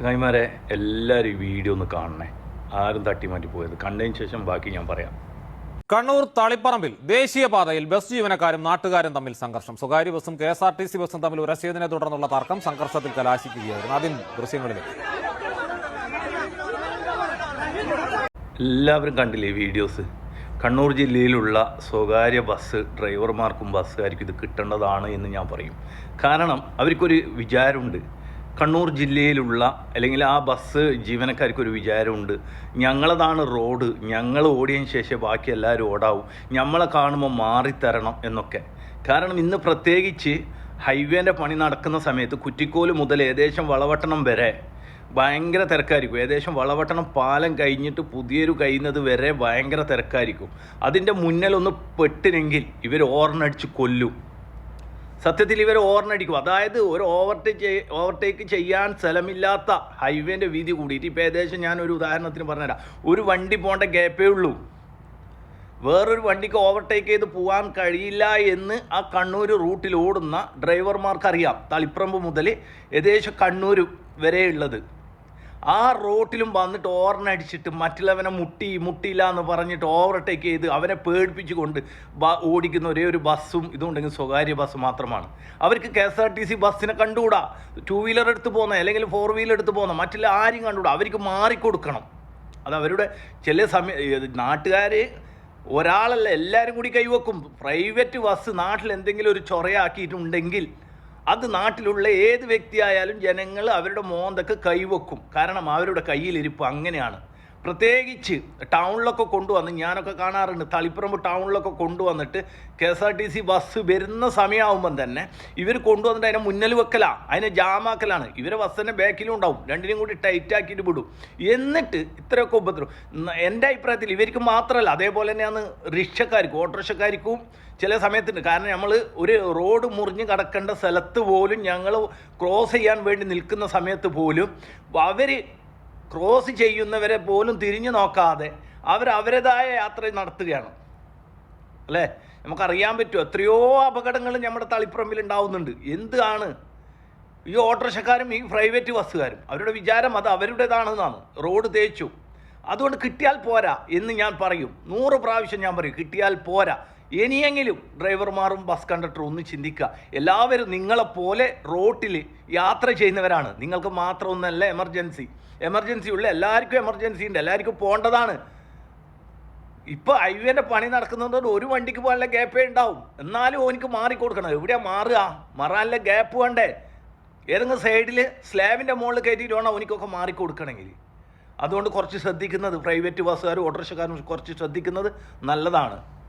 ചങ്ങായിമാരെ എല്ലാവരും ഈ വീഡിയോ ഒന്ന് കാണണേ. ആരും തട്ടിമാറ്റി പോയത്. കണ്ടതിന് ശേഷം ബാക്കി ഞാൻ പറയാം. കണ്ണൂർ തളിപ്പറമ്പിൽ ദേശീയപാതയിൽ ബസ് ജീവനക്കാരും നാട്ടുകാരും തമ്മിൽ സംഘർഷം. സ്വകാര്യ ബസ്സും K S R T C ബസ്സും തമ്മിൽ ഉരസിയതിനെ തുടർന്നുള്ള തർക്കം സംഘർഷത്തിൽ കലാശിക്കുകയായിരുന്നു. ആദ്യം ദൃശ്യങ്ങളിലേക്ക്. എല്ലാവരും കണ്ടില്ലേ വീഡിയോസ്? കണ്ണൂർ ജില്ലയിലുള്ള സ്വകാര്യ ബസ് ഡ്രൈവർമാർക്കും ബസ്സുകാർക്കും ഇത് കിട്ടേണ്ടതാണ് എന്ന് ഞാൻ പറയും. കാരണം അവർക്കൊരു വിചാരമുണ്ട്. കണ്ണൂർ ജില്ലയിലുള്ള അല്ലെങ്കിൽ ആ ബസ് ജീവനക്കാർക്കൊരു വിചാരമുണ്ട്. ഞങ്ങളതാണ് റോഡ്. ഞങ്ങൾ ഓടിയതിന് ശേഷം ബാക്കി എല്ലാവരും ഓടാവും. നമ്മളെ കാണുമ്പോൾ മാറിത്തരണം എന്നൊക്കെ. കാരണം ഇന്ന് പ്രത്യേകിച്ച് ഹൈവേന്റെ പണി നടക്കുന്ന സമയത്ത് കുറ്റിക്കോൽ മുതൽ ഏകദേശം വളവട്ടണം വരെ ഭയങ്കര തിരക്കായിരിക്കും. ഏകദേശം വളവട്ടണം പാലം കഴിഞ്ഞിട്ട് പുതിയൊരു കഴിയുന്നത് വരെ ഭയങ്കര തിരക്കായിരിക്കും. അതിന്റെ മുന്നിലൊന്ന് പെട്ടിനെങ്കിൽ ഇവർ ഓർണടിച്ച് കൊല്ലും. സത്യത്തിൽ ഇവർ ഓർണടിക്കും. അതായത് ഒരു ഓവർടേക്ക് ഓവർടേക്ക് ചെയ്യാൻ സ്ഥലമില്ലാത്ത ഹൈവേന്റെ വീതി കൂടിയിട്ട് ഇപ്പോൾ ഏകദേശം ഞാൻ ഒരു ഉദാഹരണത്തിന് പറഞ്ഞുതരാം. ഒരു വണ്ടി പോകേണ്ട ഗ്യാപ്പേ ഉള്ളൂ. വേറൊരു വണ്ടിക്ക് ഓവർടേക്ക് ചെയ്ത് പോകാൻ കഴിയില്ല എന്ന് ആ കണ്ണൂർ റൂട്ടിൽ ഓടുന്ന ഡ്രൈവർമാർക്കറിയാം തളിപ്പറമ്പ് മുതൽ ഏകദേശം കണ്ണൂർ വരെയുള്ളത്. ആ റോട്ടിലും വന്നിട്ട് ഓർണടിച്ചിട്ട് മറ്റുള്ളവനെ മുട്ടി മുട്ടിയില്ല എന്ന് പറഞ്ഞിട്ട് ഓവർടേക്ക് ചെയ്ത് അവനെ പേടിപ്പിച്ചുകൊണ്ട് കൊണ്ട് ഓടിക്കുന്ന ഒരേ ഒരു ബസ്സും ഇതുണ്ടെങ്കിൽ സ്വകാര്യ ബസ് മാത്രമാണ്. അവർക്ക് K S R T C ബസ്സിനെ കണ്ടുകൂടാ? ടു വീലർ എടുത്ത് പോകുന്ന അല്ലെങ്കിൽ ഫോർ വീലർ എടുത്ത് പോകുന്ന മറ്റുള്ള ആരും കണ്ടുകൂടാ? അവർക്ക് മാറിക്കൊടുക്കണം. അത് അവരുടെ ചില സമയ നാട്ടുകാർ ഒരാളല്ല എല്ലാവരും കൂടി കൈവെക്കും. പ്രൈവറ്റ് ബസ് നാട്ടിൽ എന്തെങ്കിലും ഒരു ചൊറയാക്കിയിട്ടുണ്ടെങ്കിൽ അത് നാട്ടിലുള്ള ഏത് വ്യക്തിയായാലും ജനങ്ങൾ അവരുടെ മോന്തൊക്കെ കൈവെക്കും. കാരണം അവരുടെ കയ്യിലിരിപ്പ് അങ്ങനെയാണ്. പ്രത്യേകിച്ച് ടൗണിലൊക്കെ കൊണ്ടുവന്ന് ഞാനൊക്കെ കാണാറുണ്ട്. തളിപ്പറമ്പ് ടൗണിലൊക്കെ കൊണ്ടുവന്നിട്ട് K S R T C bus വരുന്ന സമയമാകുമ്പം തന്നെ ഇവർ കൊണ്ടുവന്നിട്ട് അതിനെ മുന്നിൽ വെക്കലാണ് അതിനെ ജാമാക്കലാണ് ഇവരെ ബസ്സിന്റെ ബാക്കിലും ഉണ്ടാവും. രണ്ടിനും കൂടി ടൈറ്റ് ആക്കിയിട്ട് വിടും. എന്നിട്ട് ഇത്രയൊക്കെ ഉപദ്രവം. എന്റെ അഭിപ്രായത്തിൽ ഇവർക്ക് മാത്രമല്ല അതേപോലെ തന്നെയാണ് റിക്ഷക്കാർക്കും ഓട്ടോറിക്ഷക്കാർക്കും ചില സമയത്തുണ്ട്. കാരണം നമ്മൾ ഒരു റോഡ് മുറിഞ്ഞ് കിടക്കേണ്ട സ്ഥലത്ത് പോലും ഞങ്ങൾ ക്രോസ് ചെയ്യാൻ വേണ്ടി നിൽക്കുന്ന സമയത്ത് പോലും അവർ ക്രോസ് ചെയ്യുന്നവരെ പോലും തിരിഞ്ഞു നോക്കാതെ അവർ അവരുടേതായ യാത്ര നടത്തുകയാണ്. അല്ലേ? നമുക്കറിയാൻ പറ്റുമോ? എത്രയോ അപകടങ്ങൾ നമ്മുടെ തളിപ്പുറമ്പിൽ ഉണ്ടാവുന്നുണ്ട്. എന്താണ്? ഈ ഓട്ടോറിക്ഷക്കാരും ഈ പ്രൈവറ്റ് ബസ്സുകാരും അവരുടെ വിചാരം അത് അവരുടേതാണെന്നാണ്. റോഡ് തേച്ചു. അതുകൊണ്ട് കിട്ടിയാൽ പോരാ എന്ന് ഞാൻ പറയും. നൂറ് പ്രാവശ്യം ഞാൻ പറയും കിട്ടിയാൽ പോരാ. ഇനിയെങ്കിലും ഡ്രൈവർമാരും ബസ് കണ്ടക്ടറും ഒന്ന് ചിന്തിക്കുക. എല്ലാവരും നിങ്ങളെപ്പോലെ റോട്ടിൽ യാത്ര ചെയ്യുന്നവരാണ്. നിങ്ങൾക്ക് മാത്രമൊന്നല്ല എമർജൻസി എമർജൻസി ഉള്ള എല്ലാവർക്കും എമർജൻസി ഉണ്ട്. എല്ലാവർക്കും പോകേണ്ടതാണ്. ഇപ്പോൾ ഹൈവേന്റെ പണി നടക്കുന്നതുകൊണ്ട് ഒരു വണ്ടിക്ക് പോകാനുള്ള ഗ്യാപ്പേ ഉണ്ടാവും. എന്നാലും ഓനിക്ക് മാറിക്കൊടുക്കണം എവിടെയാ മാറുക? മാറാനുള്ള ഗ്യാപ്പ് വേണ്ടേ? ഏതെങ്കിലും സൈഡിൽ സ്ലാബിന്റെ മുകളിൽ കയറ്റിയിട്ട് വേണം ഓനിക്കൊക്കെ മാറിക്കൊടുക്കണമെങ്കിൽ അതുകൊണ്ട് കുറച്ച് ശ്രദ്ധിക്കുന്നത് പ്രൈവറ്റ് ബസ്സുകാരും ഓട്ടോറിക്ഷക്കാരും കുറച്ച് ശ്രദ്ധിക്കുന്നത് നല്ലതാണ്.